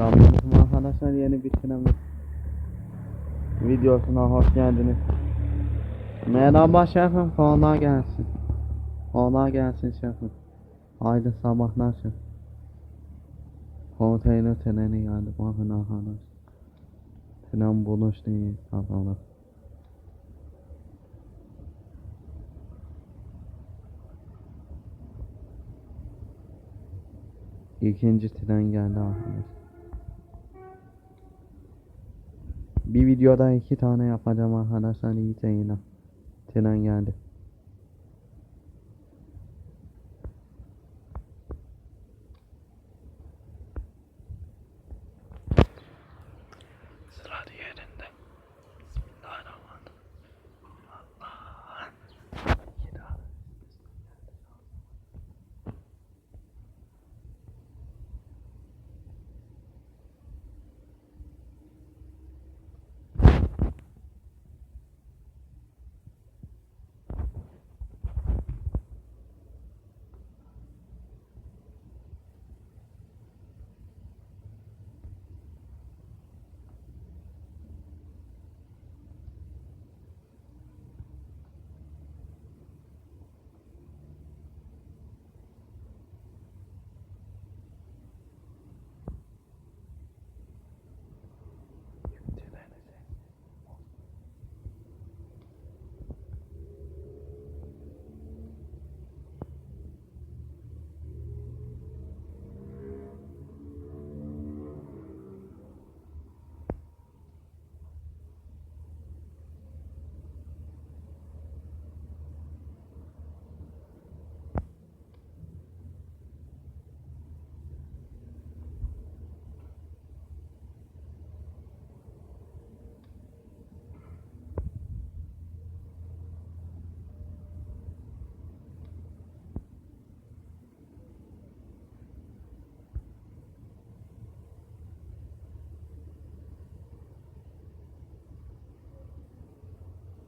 Selamünaleyküm arkadaşlar yeni sinema videosuna hoş geldiniz. Merhaba şefim kolay gelsin. Kolay gelsin şefim. Haydi sabahlar şef. Konteyner treni geldi bakın arkadaşlar. Tren buluştu sabahlar. İkinci tren geldi arkadaşlar. Bir videoda iki tane yapacağım arkadaşlar iyi seyirler. Tren geldi.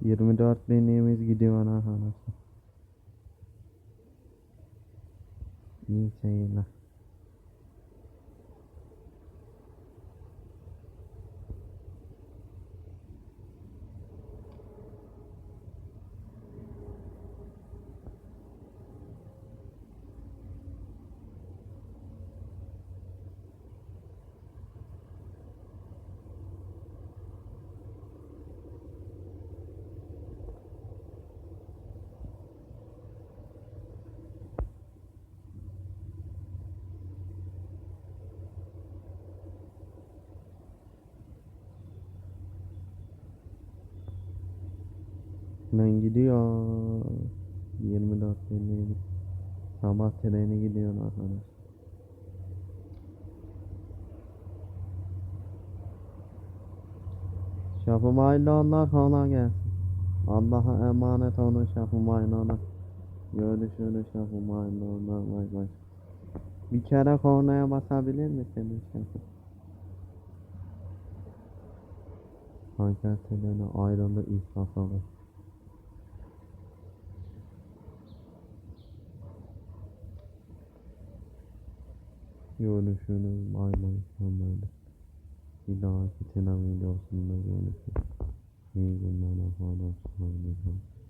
24 binimiz gidiyor ana anası. İyi seyirler. Tren gidiyor. 24 binliğimiz. Sabah treni gidiyor arkadaşlar. Şafım Allah kolay gelsin. Allah'a emanet olun şafım Allah. Görüşürüz şafım Allah. Vay vay. Bir kere kornaya basabilir misiniz şafım? Hanker treni ayrıldı ihsas olur. Görüşürüz. Bay bay. Normalde. Bir dahaki tren videosunda görüşürüz. İyi günler arkadaşlar.